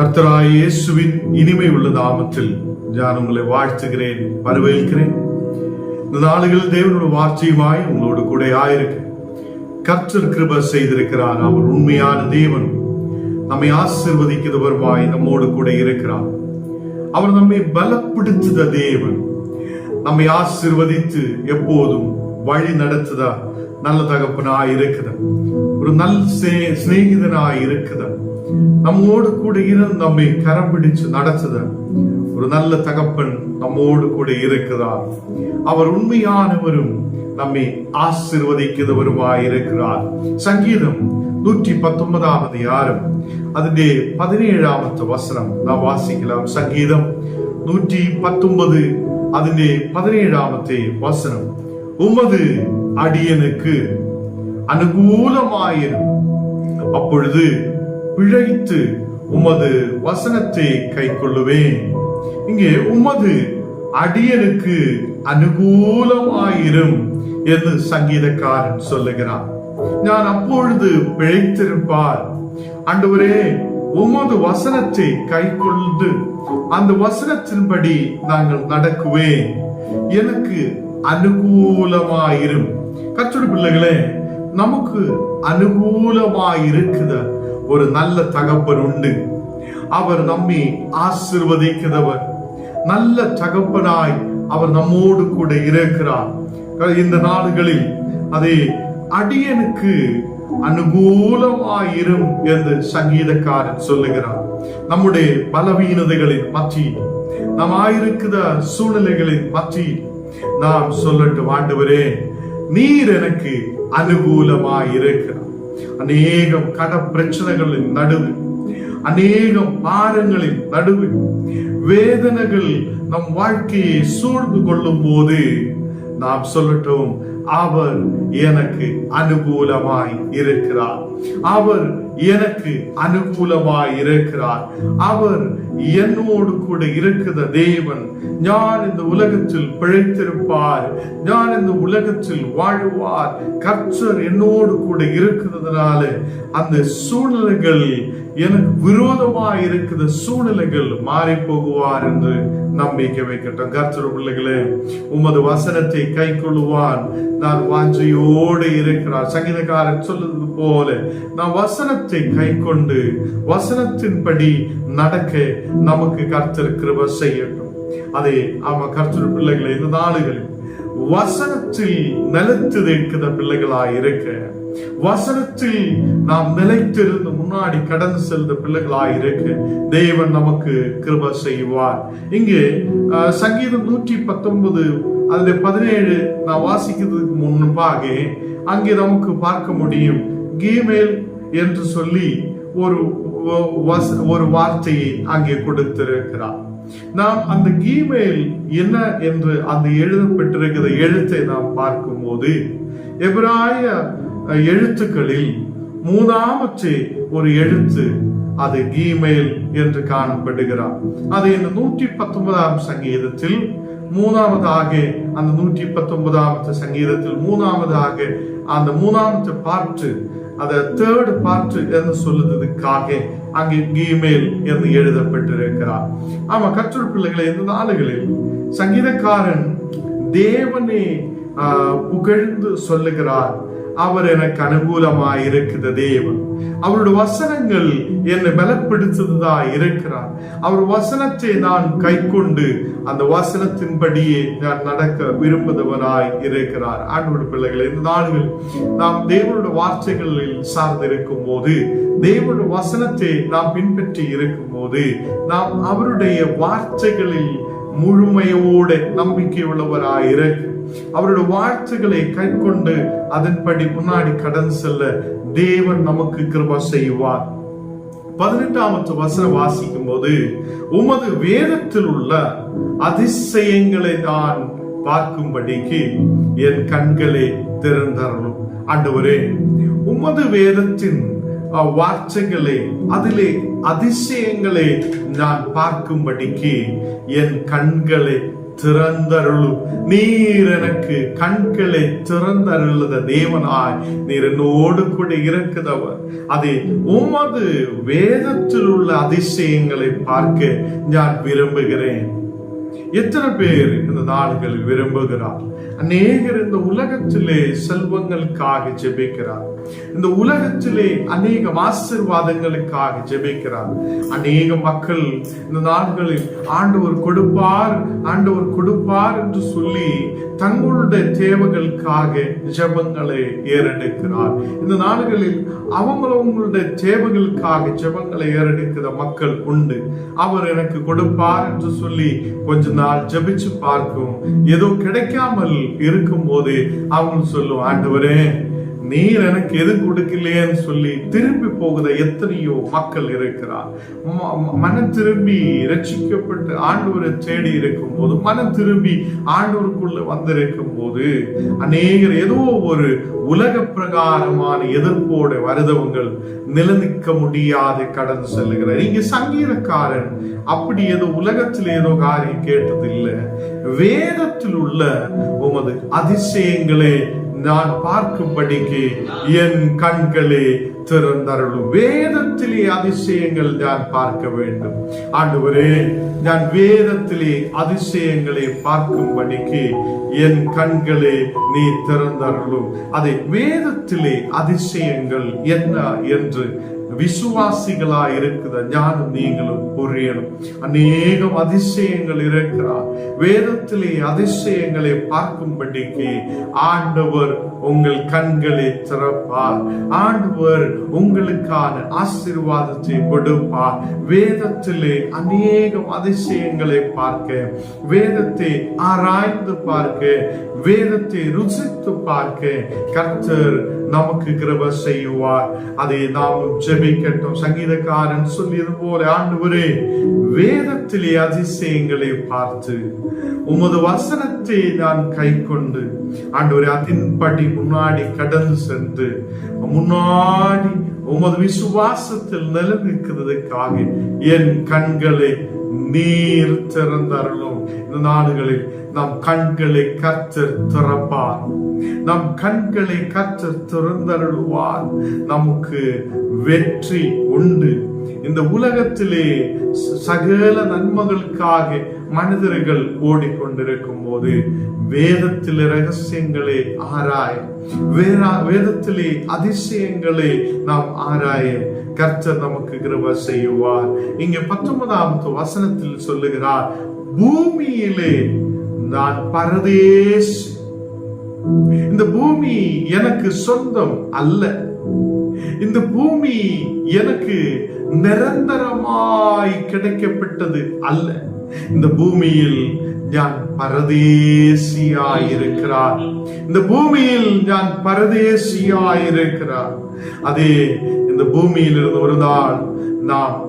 கர்த்தராய் இயேசுவின் இனிமை உள்ள நாமத்தில் நான் உங்களை வாழ்த்துகிறேன் வரவேற்கிறேன். இந்த நாளுகளில் தேவனுடைய வார்த்தையுமாய் உங்களோடு கூட ஆயிருக்கு. கர்த்தர் கிருப செய்திருக்கிறார் அவர் உண்மையான தேவன். நம்மை ஆசிர்வதிக்கிறவருமாய் நம்மோடு கூட இருக்கிறார். அவர் நம்மை பலப்படுத்துத தேவன். நம்மை ஆசிர்வதித்து எப்போதும் வழி நடத்துதா நல்ல தகப்பனாய் இருக்குத ஒரு நல்ல சிநே- சிநேகிதனாய் இருக்குத நம்மோடு கூட இருந்து நம்மை கரம் பிடிச்சு நடத்துத ஒரு நல்ல தகப்பன் நம்மோடு கூட இருக்கிறார் அவர் உண்மையானவரும் நம்மை ஆசிர்வதிக்கிறவருமாய் இருக்கிறார் சங்கீதம் நூற்றி பத்தொன்பதாம் அதிகாரம் അതിന്റെ പതിനേഴാമത്തെ വസനം നാം വാസിക്കലാം സംഗീതം നൂറ്റി പത്തൊമ്പത് അതിന്റെ പതിനേഴാമത്തെ വസനം உமது அடியனுக்கு அனுகூலமாயிரும் அப்பொழுது பிழைத்து உமது வசனத்தை கை கொள்ளுவேன் இங்கே உமது அடியனுக்கு அனுகூலமாயிரும் என்று சங்கீதக்காரன் சொல்லுகிறான். நான் அப்பொழுது பிழைத்திருப்பார். அன்றுவரே உமது வசனத்தை கை கொண்டு அந்த வசனத்தின்படி நாங்கள் நடக்குவேன். எனக்கு அனுகூலமாயிரும். கற்றோடு பிள்ளைகளே நமக்கு அனுகூலமாயிருக்குத ஒரு நல்ல தகப்பன் உண்டு. அவர் நம்மை ஆசிர்வதிக்கிறவர். நல்ல தகப்பனாய் அவர் நம்மோடு கூட இருக்கிறார். இந்த நாடுகளில் அதே அடியனுக்கு அனுகூலமாயிரும் என்று சங்கீதக்காரன் சொல்லுகிறார் நம்முடைய பலவீனதைகளின் மத்தியில் நாம் ஆயிருக்கிற சூழ்நிலைகளின் மத்தியில் நாம் சொல்லட்டும் ஆண்டவரே நீர் எனக்கு அனுகூலமாய் இருக்கிறார் அநேகம் கட பிரச்சனைகளின் நடுவில் அநேகம் பாரங்களின் நடுவில் வேதனைகள் நம் வாழ்க்கையை சூழ்ந்து கொள்ளும் போது நாம் சொல்லட்டும் அவர் எனக்கு அனுகூலமாய் இருக்கிறார் அவர் எனக்கு அனுகூலமாய் இருக்கிறார் அவர் என்னோடு கூட இருக்கிற தேவன் நான் இந்த உலகத்தில் பிழைத்திருப்பார் நான் இந்த உலகத்தில் வாழ்வார் கர்த்தர் என்னோடு கூட இருக்கிறதுனால அந்த சூழ்நிலைகள் எனக்கு விரோதமா இருக்கிற சூழ்நிலைகள் மாறி போகுவார் என்று நம்பிக்கை வைக்கட்டும். கர்த்தர் பிள்ளைகளே உமது வசனத்தை கை கொள்ளுவான் நான் வாஞ்சையோடு இருக்கிறார். சங்கீதக்காரன் சொல்லுவது போல நான் வசனத்தை கை கொண்டு வசனத்தின்படி நடக்க நமக்கு கர்த்தர் கிருப செய்யட்டும். அதே அவன் கர்த்தர் பிள்ளைகளை இந்த நாடுகளில் வசனத்தில் நிலைத்து நிற்கிற பிள்ளைகளாய் இருக்க வசனத்தில் நாம் நிலைத்திருந்து முன்னாடி கடந்து செல்ற பிள்ளைகளாய் இருக்க தேவன் நமக்கு கிருப செய்வார். இங்கே சங்கீதம் நூற்றி பத்தொன்பது அதுல பதினேழு நான் வாசிக்கிறதுக்கு முன்பாக அங்கே நமக்கு பார்க்க முடியும். கீமேல் என்று சொல்லி ஒரு வச- ஒரு வார்த்தையை அங்கே கொடுத்திருக்கிறார். நாம் அந்த கீமெயில் என்ன என்று அந்த எழுதப்பட்டிருக்கிற எழுத்தை நாம் பார்க்கும்போது எபிராய எழுத்துக்களில் மூணாமற்று ஒரு எழுத்து அது கீமெயில் என்று காணப்படுகிறார். அது இந்த நூற்றி பத்தொன்பதாம் சங்கீதத்தில் மூணாவதாக அந்த நூற்றி பத்தொன்பதாவது சங்கீதத்தில் மூணாவதாக அந்த மூணாவது பாட்டு அந்த தேர்டு பார்ட் என்று சொல்லுறதுக்காக அங்கே கீமேல் என்று எழுதப்பட்டிருக்கிறார். ஆமா கற்றல் பிள்ளைகளை இந்த நாடுகளில் சங்கீதக்காரன் தேவனை ஆஹ், புகழ்ந்து சொல்லுகிறார். அவர் எனக்கு அனுகூலமாய் இருக்கிற தேவன். அவருடைய வசனங்கள் என்னை பலப்படுத்துவதா இருக்கிறார். அவர் வசனத்தை நான் கை கொண்டு அந்த வசனத்தின்படியே நான் நடக்க விரும்புபவனாய் இருக்கிறார். ஆண்டோட பிள்ளைகள் இந்த நாடுகள் நாம் தேவனுடைய வார்த்தைகளில் சார்ந்து இருக்கும் போது தேவனுடைய வசனத்தை நாம் பின்பற்றி இருக்கும் போது நாம் அவருடைய வார்த்தைகளில் முழுமையோட நம்பிக்கையுள்ளவராயிரு. உள்ளவராய் அவருடைய வாழ்த்துக்களை கைக்கொண்டு அதன்படி முன்னாடி கடந்து செல்ல தேவன் நமக்கு கிருபா செய்வார். பதினெட்டாமத்து வசனம் வாசிக்கும் போது உமது வேதத்தில் உள்ள அதிசயங்களை நான் பார்க்கும்படிக்கு என் கண்களை திறந்தரணும் ஆண்டவரே உமது வேதத்தின் வார்த்தைகளே அதிலே அதிசயங்களே நான் பார்க்கும்படிக்கு என் கண்களை திறந்தருளும் நீர் எனக்கு கண்களை திறந்தருளுத தேவனாய் நீர் என்னோடு கூட இருக்குதவர் அதே உமது வேதத்தில் உள்ள அதிசயங்களை பார்க்க நான் விரும்புகிறேன் எத்தனை பேர் இந்த நாடுகள் விரும்புகிறார்? அநேகர் இந்த உலகத்திலே செல்வங்களுக்காக ஜெபிக்கிறார். இந்த உலகத்திலே அநேக ஆசீர்வாதங்களுக்காக ஜெபிக்கிறார். அநேக மக்கள் இந்த நாடுகளில் ஆண்டவர் கொடுப்பார் ஆண்டவர் கொடுப்பார் என்று சொல்லி தங்களுடைய தேவைகளுக்காக ஜெபங்களை ஏறெடுக்கிறார். இந்த நாடுகளில் அவங்களவங்களுடைய தேவைகளுக்காக ஜெபங்களை ஏறெடுக்கிற மக்கள் உண்டு. அவர் எனக்கு கொடுப்பார் என்று சொல்லி கொஞ்ச நாள் ஜெபிச்சு பார்க்கும். ஏதோ கிடைக்காமல் இருக்கும் போது அவங்க சொல்லும் ஆண்டவரே நீர் எனக்கு எது கொடுக்கலையேன்னு சொல்லி திரும்பி போகுத எத்தனையோ மக்கள் இருக்கிறார். மன மனம் திரும்பி ரட்சிக்கப்பட்டு ஆண்டவரை தேடி இருக்கும் போது மனம் திரும்பி ஆண்டவருக்குள்ள வந்திருக்கும் போது அநேகர் ஏதோ ஒரு உலக பிரகாரமான எதிர்ப்போட வருதவங்கள் நிலநிற்க முடியாத கடந்து செல்லுகிறார். இங்க சங்கீதக்காரன் அப்படி ஏதோ உலகத்தில் ஏதோ காரியம் கேட்டது இல்லை வேதத்தில் உள்ள உமது அதிசயங்களே நான் பார்க்கும்படிக்கு என் கண்களே திறந்தருளும். வேதத்திலே அதிசயங்கள் நான் பார்க்க வேண்டும். ஆண்டவரே நான் வேதத்திலே அதிசயங்களை பார்க்கும்படிக்கு என் கண்களே நீ திறந்தருளும். அதை வேதத்திலே அதிசயங்கள் என்ன என்று விசுவாசிகளா இருக்குத ஞானம் நீங்களும் புரியணும். அநேகம் அதிசயங்கள் இருக்கிறார். வேதத்திலே அதிசயங்களை பார்க்கும்படிக்கு ஆண்டவர் உங்கள் கண்களை திறப்பார். ஆண்டவர் உங்களுக்கான ஆசீர்வாதத்தை கொடுப்பார். வேதத்திலே அநேகம் அதிசயங்களை பார்க்க வேதத்தை ஆராய்ந்து பார்க்க வேதத்தை ருசித்து பார்க்க கர்த்தர் நமக்கு கிருப செய்வார். அதை நாம் ஜெபிக்கட்டும். சங்கீதக்காரன் சொல்லியது போல ஆண்டவரே வேதத்திலே அதிசயங்களை பார்த்து உமது வசனத்தை நான் கை கொண்டு ஆண்டவரே அதன்படி முன்னாடி கடந்து சென்று முன்னாடி உமது விசுவாசத்தில் நிலநிற்கிறதுக்காக என் கண்களை நீர் திறந்தருளும் இந்த நாடுகளில் நம் கண்களை கற்று திறப்பார். நம் கண்களை கற்று திறந்தருள்வார். நமக்கு வெற்றி உண்டு. இந்த உலகத்திலே சகல நன்மைகளுக்காக மனிதர்கள் ஓடிக்கொண்டிருக்கும் போது வேதத்திலே ரகசியங்களை ஆராய. வேதத்திலே அதிசயங்களை நாம் ஆராய கர்த்தர் நமக்கு கிருப செய்வார். இங்க பத்தொன்பதாம் வசனத்தில் சொல்லுகிறார் பூமியிலே நான் பரதேஷ் இந்த பூமி எனக்கு சொந்தம் அல்ல. இந்த பூமி எனக்கு நிரந்தரமாய் கிடைக்கப்பட்டது அல்ல. இந்த பூமியில் ഞാൻ പരദേശിയായിരിക്കാർ இந்த பூமியில் ഞാൻ പരദേശിയായിരിക്കാർ அதே இந்த பூமியிலிருந்து ஒரு நாள் நாம்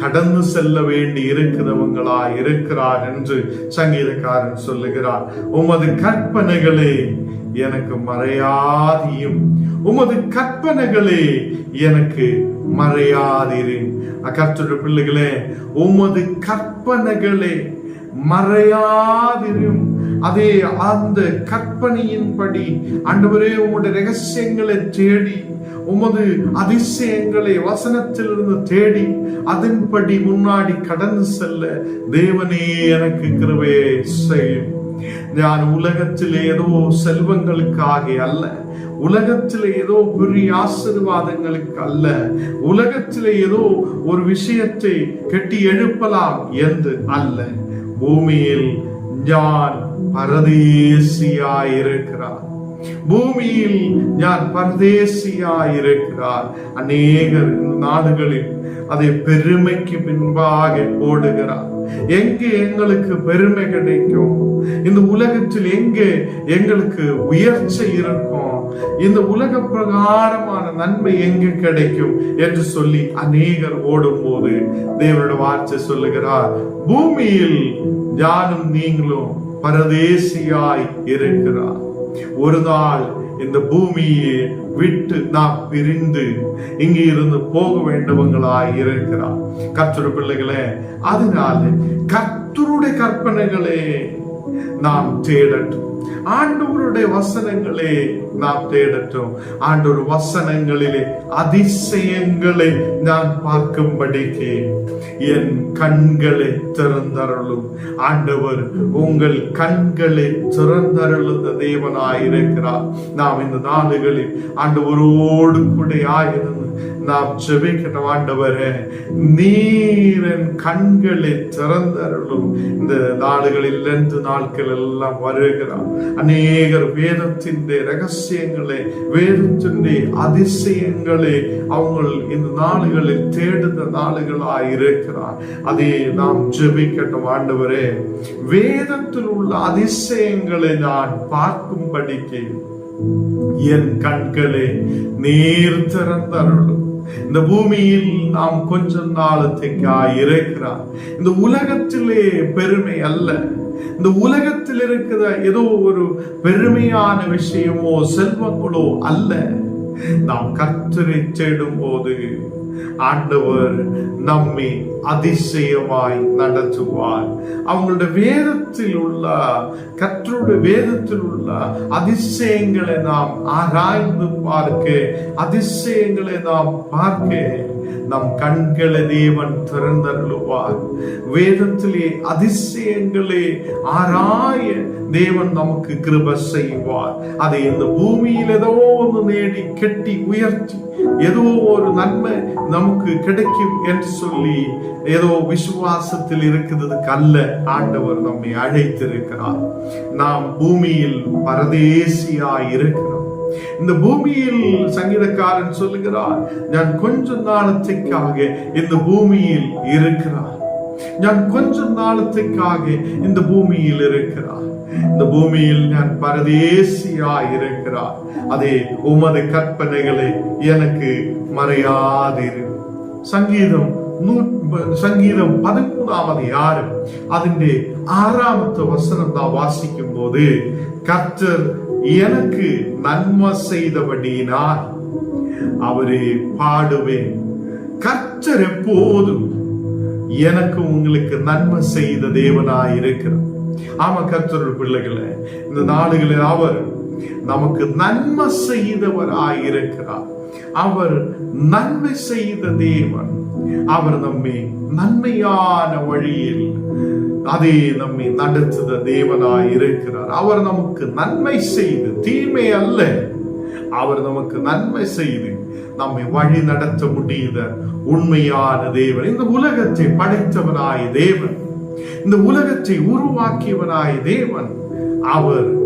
கடந்து செல்ல வேண்டி இருக்கிறவங்களா இருக்கிறார் என்று சங்கீதக்காரன் சொல்லுகிறார். உமது கற்பனைகளே எனக்கு மறையாதியும். உமது கற்பனைகளே எனக்கு மறையாதிரு. கர்த்தருடைய பிள்ளைகளே உமது கற்பனைகளே மறையாதிரும். அதே அந்த கற்பனையின்படி அன்றுவரே உங்களுடைய ரகசியங்களை தேடி உமது அதிசயங்களை வசனத்திலிருந்து தேடி அதன்படி முன்னாடி கடந்து செல்ல தேவனே எனக்கு கிருவே செய்யும். நான் உலகத்திலே ஏதோ செல்வங்களுக்காக அல்ல உலகத்தில் ஏதோ பெரிய ஆசிர்வாதங்களுக்கு அல்ல உலகத்தில் ஏதோ ஒரு விஷயத்தை கட்டி எழுப்பலாம் என்று அல்ல. பூமியில் ஞான் பரதேசியாயிருக்கிறார்? பூமியில் ஞான் பரதேசியாயிருக்கிறார். அநேகர் நாடுகளில் அதை பெருமைக்கு பின்பாக ஓடுகிறார் எங்கு எங்களுக்கு பெருமை கிடைக்கும்? இந்த உலகத்தில் எங்கு எங்களுக்கு உயர்ச்சி இருக்கும்? இந்த உலக பிரகாரமான நன்மை எங்கு கிடைக்கும்? என்று சொல்லி அநேகர் ஓடும் போது தேவனோட வார்த்தை சொல்லுகிறார் பூமியில் யானும் நீங்களும் பரதேசியாய் இருக்கிறார். ஒரு நாள் இந்த பூமியை விட்டு நாம் பிரிந்து இங்கே இருந்து போக வேண்டவங்களா இருக்கிறார். கர்த்தர் பிள்ளைகளே அதனால கர்த்தருடைய கற்பனைகளே நாம் தேடட்டும். ஆண்டவருடைய வசனங்களே நாம் தேடட்டும். ஆண்டவர் வசனங்களிலே அதிசயங்களை நான் பார்க்கும்படிக்கு என் கண்களை திறந்தருளும். ஆண்டவர் உங்கள் கண்களை திறந்தருளுந்த தேவனாயிருக்கிறார். நாம் இந்த நாடுகளில் ஆண்டவரோடு கூட ஆயிருந்து நாம் ஜெபிக்கணும் ஆண்டவரே நீரன் கண்களை திறந்தருளும். இந்த நாடுகளில் இருந்து நாட்கள் எல்லாம் வருகிறார். அநேகர் വേദത്തിന്റെ രഹസ്യങ്ങളെ വേദത്തിന്റെ അതിശയങ്ങളെ അവങ്ങൾ இந்த നാളുകളിൽ തേടുന്ന നാളുകളായിരിക്കണം അതേ നാം நாம் ആണ്ടവരെ. വേദത്തിലുള്ള வேதத்தில் உள்ள அதிசயங்களை நான் பார்க்கும்படிக்கு என் கண்களே நீர் திறந்தருளும் இந்த பூமியில் நாம் கொஞ்ச நாளத்துக்காய் இருக்கிறார் இந்த உலகத்திலே பெருமை அல்ல இந்த உலகத்தில் இருக்கிற ஏதோ ஒரு பெருமையான விஷயமோ செல்வங்களோ அல்ல. நாம் கர்த்தரை தேடும் போது ஆண்டவர் நம்மை அதிசயமாய் நடத்துவார். அவங்களுடைய வேதத்தில் உள்ள கற்றோட வேதத்தில் உள்ள அதிசயங்களை நாம் ஆராய்ந்து பார்க்க அதிசயங்களை நாம் பார்க்க நம் கண்களை தேவன் திறந்தருளுவார். வேதத்திலே அதிசயங்களே ஆராய தேவன் நமக்கு கிருப செய்வார். அதை இந்த பூமியில் ஏதோ ஒன்று நேடி கெட்டி உயர்த்தி ஏதோ ஒரு நன்மை நமக்கு கிடைக்கும் என்று சொல்லி ஏதோ விசுவாசத்தில் இருக்கிறதுக்கு அல்ல ஆண்டவர் நம்மை அழைத்திருக்கிறார். நாம் பூமியில் பரதேசியாய் இருக்கிறோம். இந்த பூமியில் சங்கீதக்காரன் சொல்லுகிறார் நான் கொஞ்ச நாளத்துக்காக இந்த பூமியில் இருக்கிறார் ഞാൻ கொஞ்ச നാളത്തേക്കാക இந்த பூமியில் இருக்கிறார் இந்த பூமியில் நான் பரதேசியாய் இருக்கிறார் அதே உமது கற்பனைகளை எனக்கு மறையாதிரு சங்கீதம் സംഗീതം പതിമൂന്നാമത് ആറ് അതിന്റെ ആറാമത്തെ വസനം നാം വാസിക്കും പോത് കർത്തർ எனக்கு நன்மை செய்தபடியினால் அவரை பாடுவேன். கர்த்தர் எப்போதும் எனக்கு உங்களுக்கு நன்மை செய்த தேவனாய் இருக்கிறார். ஆமா கர்த்தருடைய பிள்ளைகளை இந்த நாடுகளில் அவர் நமக்கு நன்மை செய்தவராய் இருக்கிறார். அவர் நன்மை செய்த தேவன். அவர் நம்மை நன்மையான வழியில் அதே நம்மை நடத்துத தேவனாய் இருக்கிறார். அவர் நமக்கு நன்மை செய்து தீமை அல்ல. அவர் நமக்கு நன்மை செய்து நம்மை வழி நடத்த முடியுத உண்மையான தேவன். இந்த உலகத்தை படைத்தவனாய் தேவன். இந்த உலகத்தை உருவாக்கியவனாய் தேவன். அவர்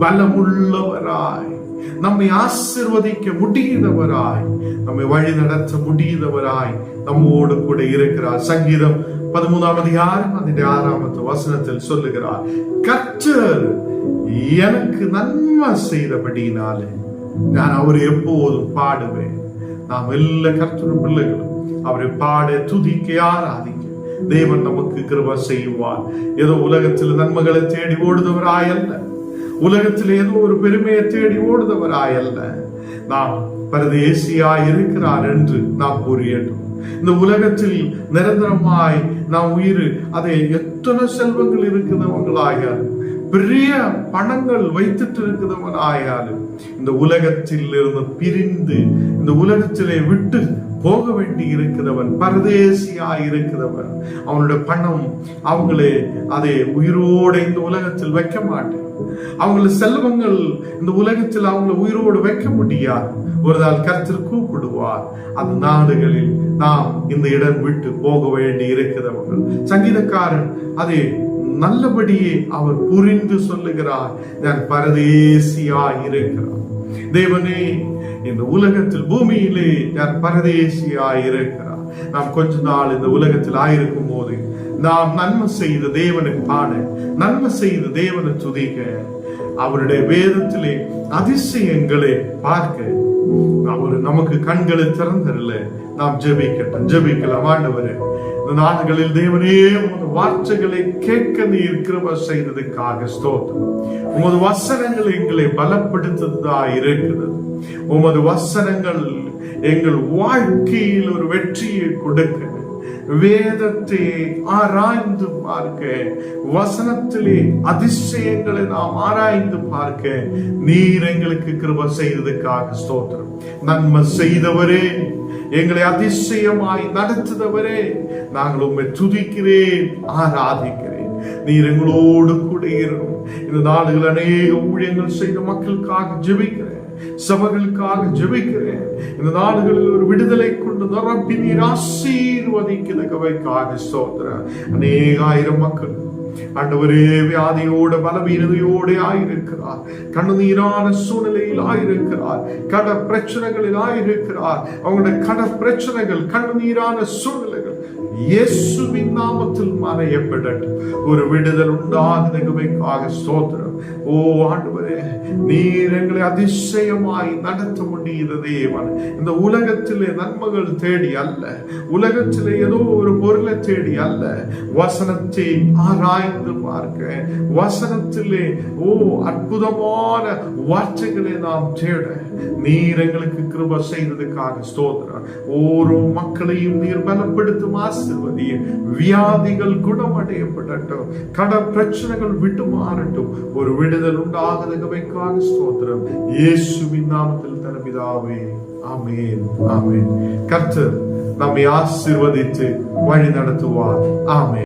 பலமுள்ளவராய். நம்மை ஆசிர்வதிக்க முடியுதவராய் நம்மை வழி நடத்த முடியுதவராய் நம்மோடு கூட இருக்கிறார். சங்கீதம் பதிமூணாம் அதிகாரம் அதனுடைய ஆறாமத்து வசனத்தில் சொல்லுகிறார் கற்றர் எனக்கு நன்மை செய்தபடினாலே நான் அவர் எப்போதும் பாடுவேன். நாம் எல்லா கர்த்தரும் பிள்ளைகளும் அவரை பாட துதிக்க ஆராதிக்க தேவன் நமக்கு கிருப செய்வார். ஏதோ உலகத்தில் நன்மைகளை தேடி ஓடுதவராயல்ல உலகத்தில் ஏதோ ஒரு பெருமையை தேடி ஓடுதவராயல்ல நாம் பரதேசியா இருக்கிறார் என்று நாம் கூறியட்டும் இந்த உலகத்தில் நிரந்தரமாய் நாம் உயிர் அதை எத்தனை செல்வங்கள் இருக்கிறவங்களாயாலும் பெரிய பணங்கள் வைத்துட்டு இருக்கிறவன் ஆயாலும் இந்த உலகத்தில் இருந்து பிரிந்து இந்த உலகத்திலே விட்டு போக வேண்டி இருக்கிறவன் பரதேசியா இருக்கிறவன். அவனோட பணம் அவங்களே அதை உயிரோட இந்த உலகத்தில் வைக்க மாட்டேன் அவங்கள செல்வங்கள் இந்த உலகத்தில் அவங்கள உயிரோடு வைக்க முடியாது. ஒரு நாள் கருத்தில் கூப்பிடுவார் அந்த நாடுகளில் நாம் இந்த இடம் விட்டு போக வேண்டி இருக்கிறவர்கள். சங்கீதக்காரன் அதை நல்லபடியே அவர் புரிந்து சொல்லுகிறார். நான் பரதேசியா இருக்கிறார் தேவனே இந்த உலகத்தில் பூமியிலே யார் பரதேசியாய் இருக்கிறார். நாம் கொஞ்ச நாள் இந்த உலகத்தில் ஆயிருக்கும் போது நாம் நன்மை செய்த தேவனை பாட நன்மை செய்த தேவனை துதிக்க அவருடைய வேதத்திலே அதிசயங்களை பார்க்க. அவர் நமக்கு கண்களை திறந்தரல நாம் ஜெபிக்கட்டும். ஜெபிக்கலாம் ஆண்டவரே. இந்த நாடுகளில் தேவனே உமது வார்த்தைகளை கேட்க நீர் கிருப செய்ததுக்காக ஸ்தோத்திரம். உமது வசனங்கள் எங்களை பலப்படுத்துவதா இருக்கிறது. உமது வசனங்கள் எங்கள் வாழ்க்கையில் ஒரு வெற்றியை கொடுக்க வேதத்தை ஆராய்ந்து பார்க்க வசனத்திலே அதிசயங்களை நாம் ஆராய்ந்து பார்க்க நீர் எங்களுக்கு கிருப செய்ததுக்காக ஸ்தோத்திரம். நன்மை செய்தவரே. எங்களை அதிசயமாய் நடத்துதவரே நாங்கள் உண்மை துதிக்கிறேன் ஆராதிக்கிறேன். நீர் எங்களோடு கூட இருக்கும் இந்த நாடுகள் அநேக ஊழியங்கள் செய்த மக்களுக்காக ஜெபிக்கிறேன் சபைகளுக்காக ஜெபிக்கிறேன். இந்த நாடுகளில் ஒரு விடுதலை கொண்டு நிரப்பி நீர் ஆசீர்வதிக்கிறதுக்காக சோதர அநேகாயிரம் மக்கள் ஆண்டவரே வியாதியோட பலவீனதையோட ஆயிருக்கிறார். கண்ணுநீரான சூழ்நிலையில் ஆயிருக்கிறார் கட பிரச்சனைகளில் ஆயிருக்கிறார் அவங்களோட கட பிரச்சனைகள் கண்ணுநீரான சூழ்நிலைகள் இயேசுவின் நாமத்தில் மறையப்படட்டும். ஒரு விடுதல் உண்டாகுதவைக்காக ஸ்தோத்திரம். ஓ ஆண்டவரே நீர் எங்களை அதிசயமாய் நடத்த முடியுத தேவன். இந்த உலகத்திலே நன்மைகள் தேடி அல்ல. உலகத்திலே ஏதோ ஒரு பொருளை தேடி அல்ல. வசனத்தை ஆராய்ந்து பார்க்க வசனத்திலே ஓ அற்புதமான வார்த்தைகளை நாம் தேட நீர் எங்களுக்கு கிருப செய்ததுக்காக ஸ்தோத்திரம். ஓரோ மக்களையும் நீர் பலப்படுத்தும் ஆசிர்வதிய. வியாதிகள் குணமடையப்படட்டும். கட பிரச்சனைகள் விட்டு மாறட்டும் ஒரு ஒரு விடுதல் உண்டாகதகவைக்காக ஸ்தோத்திரம். இயேசுவின் நாமத்தில் தரபிதாவே ஆமேன் ஆமேன். கர்த்தர் நம்மை ஆசிர்வதித்து வழி நடத்துவார். ஆமேன்.